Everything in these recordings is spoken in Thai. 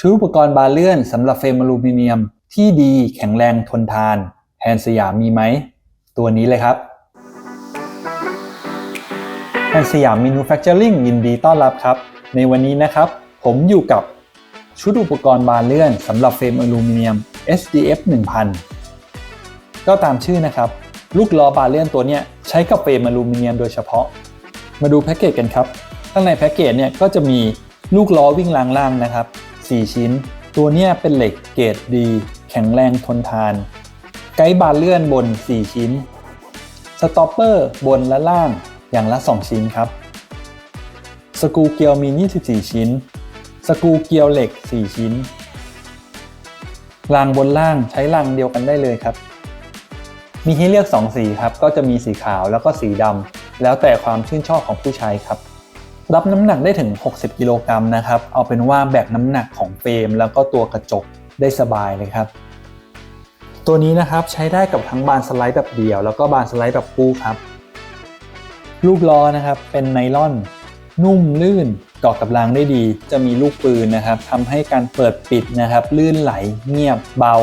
ชุดอุปกรณ์บานเลื่อนสำหรับเฟรมอลูมิเนียม ที่ดีแข็งแรงทนทานแทนสยามมีไหม ตัวนี้เลยครับแทนสยามมินูแฟคเจอริงยินดีต้อนรับครับ ในวันนี้นะครับ ผมอยู่กับชุดอุปกรณ์บานเลื่อนสำหรับเฟรมอลูมิเนียม SDF 1000 ก็ตามชื่อนะครับ ลูกล้อบานเลื่อนตัวนี้ใช้กับเฟรมอลูมิเนียมโดยเฉพาะ มาดูแพ็กเกจกันครับ ข้างในแพ็กเกจเนี่ยก็จะมีลูกล้อวิ่งล่างๆนะครับ 4 ชิ้น ตัวเนี้ยเป็นเหล็กเกรดดี แข็งแรงทนทาน ไกด์บานเลื่อนบน 4 ชิ้น สต็อปเปอร์บนและล่างอย่างละ 2 ชิ้นครับ สกูเกลียวมี 24 ชิ้น สกูเกียวเหล็ก 4 ชิ้น รางบนล่างใช้รางเดียวกันได้เลยครับ มีให้เลือก 2 สีครับ ก็จะมีสีขาวแล้วก็สีดำแล้วแต่ความชื่นชอบของผู้ใช้ครับ รับน้ำหนักได้ถึง 60 กิโลกรัมนะครับ เอาเป็นว่าแบกน้ำหนักของเฟรมแล้วก็ตัวกระจกได้สบายเลยครับ ตัวนี้นะครับใช้ได้กับทั้งบานสไลด์แบบเดี่ยว แล้วก็บานสไลด์แบบคู่ครับ ลูกล้อนะครับเป็นไนล่อน นุ่มลื่นเกาะกับรางได้ดี จะมีลูกปืนนะครับทำให้การเปิดปิดนะครับ ลื่นไหล เงียบเบา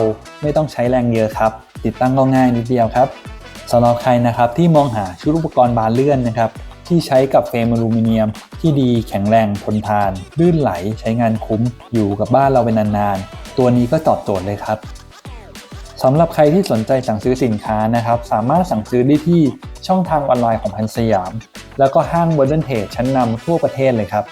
ไม่ต้องใช้แรงเยอะครับ ติดตั้งก็ง่ายนิดเดียวครับสำหรับใครนะครับที่มองหาชุดอุปกรณ์บานเลื่อนนะครับ ที่ใช้กับเฟรมอลูมิเนียม ที่ดีแข็งแรงทนทาน ลื่นไหลใช้งานคุ้มอยู่กับบ้านเราเป็นนานๆ ตัวนี้ก็ตอบโจทย์เลยครับสำหรับใครที่สนใจสั่งซื้อสินค้านะครับ สามารถสั่งซื้อได้ที่ช่องทางออนไลน์ของพันสยาม แล้วก็ห้างเบอร์เดนเทชั้นนำทั่วประเทศเลยครับ